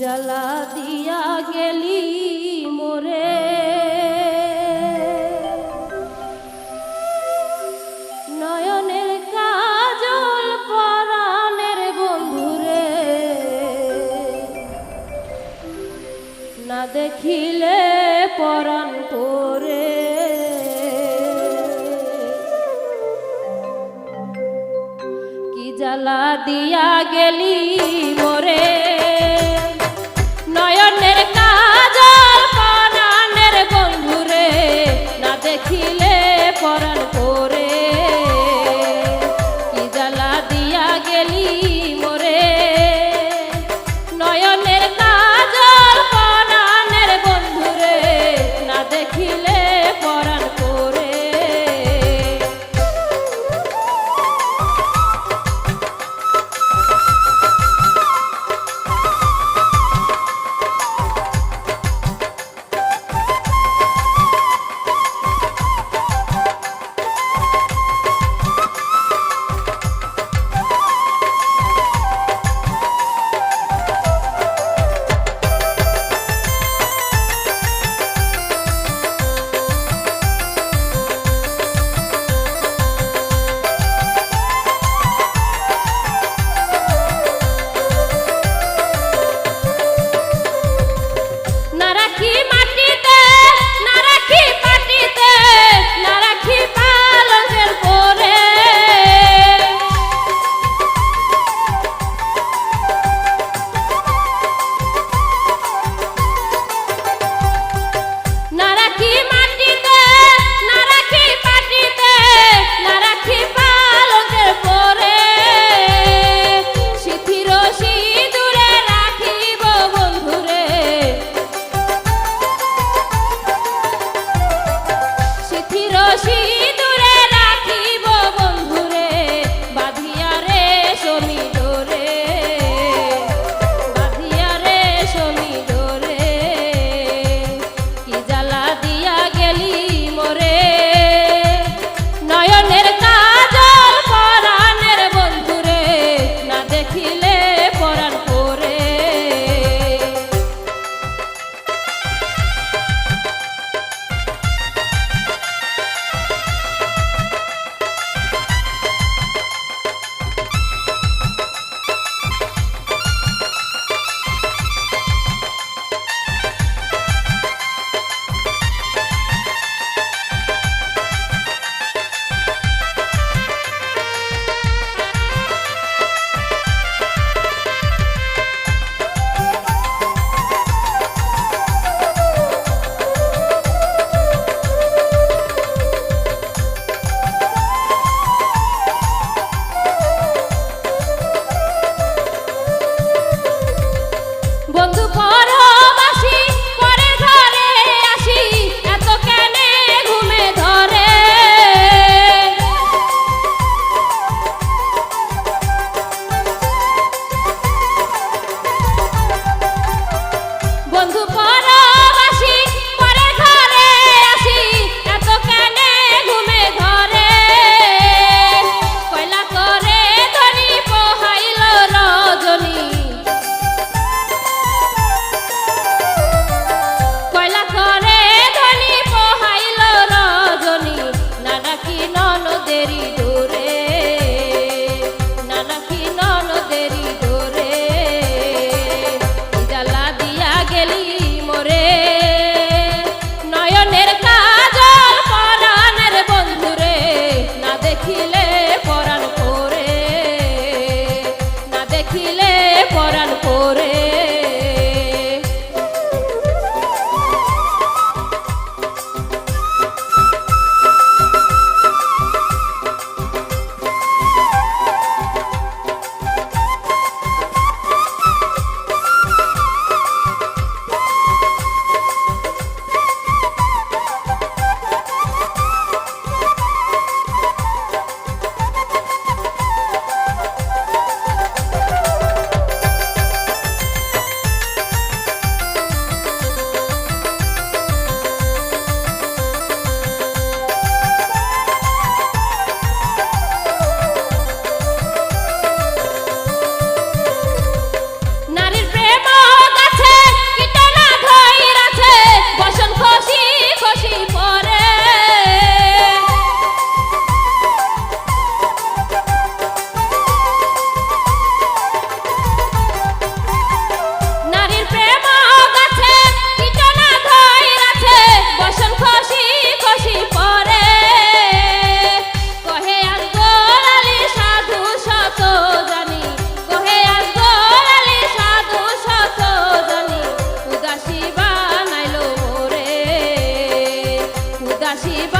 জ্বালা দিয়া গেলি মোরে। নয়নের দেখিলে পরাণ পরে কি জ্বালা দিয়া গেলি মোরে। নয়নের কাজল পরাণের বন্ধুরে না দেখিলে পরাণ Shiva